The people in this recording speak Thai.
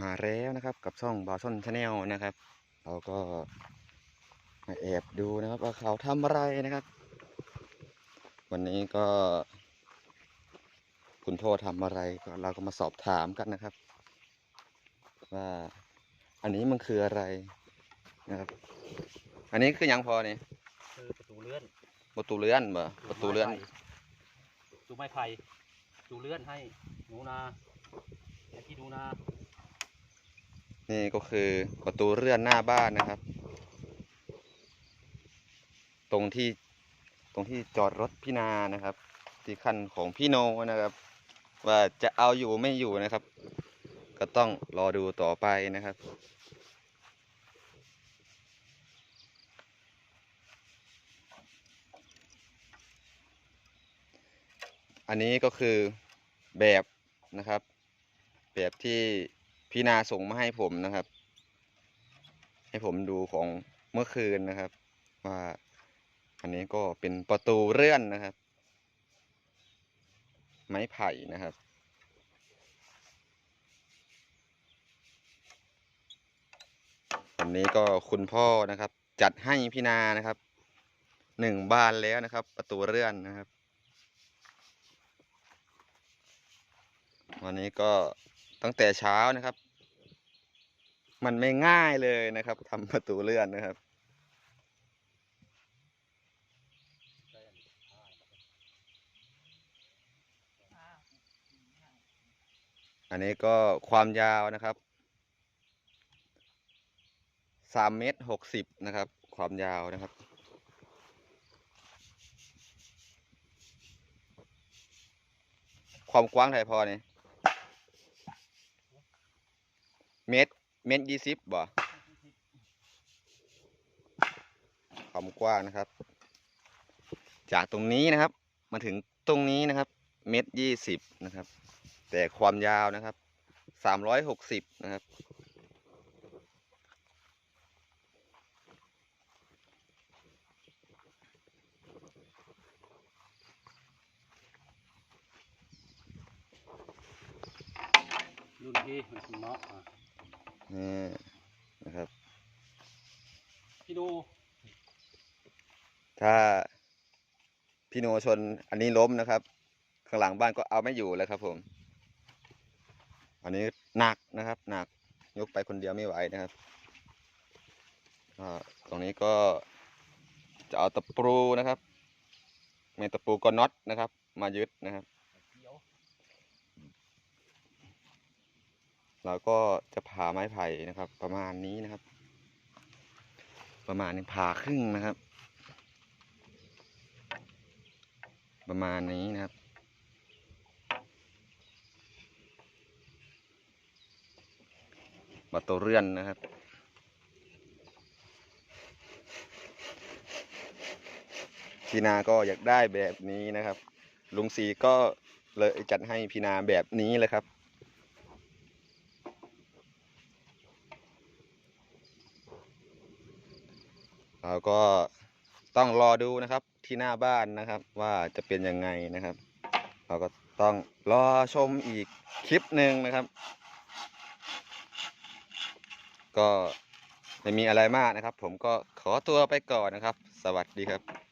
มาแล้วนะครับ กับช่องบาซอนชาแนลนะครับ เราก็มาแอบดูนะครับว่าเขาทำอะไรนะครับ วันนี้ก็ คุณพ่อทำอะไรก็เราก็มาสอบถามกันนะครับ ว่าอันนี้มันคืออะไรนะครับ อันนี้คือหยังพอเนี่ยคือประตูเลื่อนประตูเลื่อนบ่ประตูเลื่อน ประตูไม้ไผ่ประตูเลื่อนให้หนูนาให้พี่หนูนา นี่ก็คือประตูเลื่อนหน้าบ้านนะครับ ตรงที่ตรงที่จอดรถพี่นานะครับ ที่คันของพี่โนนะครับ ว่าจะเอาอยู่ไม่อยู่นะครับ ก็ต้องรอดูต่อไปนะครับอันนี้ก็คือแบบนะครับ แบบที่ พี่นาส่งมาให้ผมนะครับ ให้ผมดูของเมื่อคืนนะครับ ว่าอันนี้ก็เป็นประตูเลื่อนนะครับ ไม้ไผ่นะครับวันนี้ก็คุณพ่อนะครับ จัดให้พี่นานะครับหนึ่งบานแล้วนะครับ ประตูเลื่อนนะครับ วันนี้ก็ ตั้งแต่เช้านะครับ มันไม่ง่ายเลยนะครับทำประตูเลื่อนนะครับ อันนี้ก็ความยาวนะครับสามเมตรหกสิบนะครับ ความยาวนะครับความกว้างเท่าไหร่พอเนี่ย เมตรเมตรยี่สิบบ่ความกว้างนะครับ จากตรงนี้นะครับ มาถึงตรงนี้นะครับ เมตรยี่สิบนะครับ แต่ความยาวนะครับสามร้อยหกสิบนะครับรุ่นพี่มันเนาะ นี่นะครับ พี่ดูถ้าพี่โนชนอันนี้ล้มนะครับ ข้างหลังบ้านก็เอาไม่อยู่แล้วครับ ผม อันนี้หนักนะครับหนักยกไปคนเดียวไม่ไหวนะครับก็ตรงนี้ก็จะเอาตะปูนะครับไม่ตะปูก็น็อตนะครับ มายึดนะครับ เขียว เราก็จะผ่าไม้ไผ่นะครับ ประมาณนี้นะครับ ประมาณนี้ผ่าครึ่งนะครับ ประมาณนี้นะครับประตูเรือนนะครับพีนาก็อยากได้แบบนี้นะครับ ลุงสีก็เลยจัดให้พีนาแบบนี้เลยครับ เราก็ต้องรอดูนะครับที่หน้าบ้านนะครับ ว่าจะเป็นยังไงนะครับ เราก็ต้องรอชมอีกคลิปหนึ่งนะครับ ก็ไม่มีอะไรมากนะครับ ผมก็ขอตัวไปก่อนนะครับ สวัสดีครับ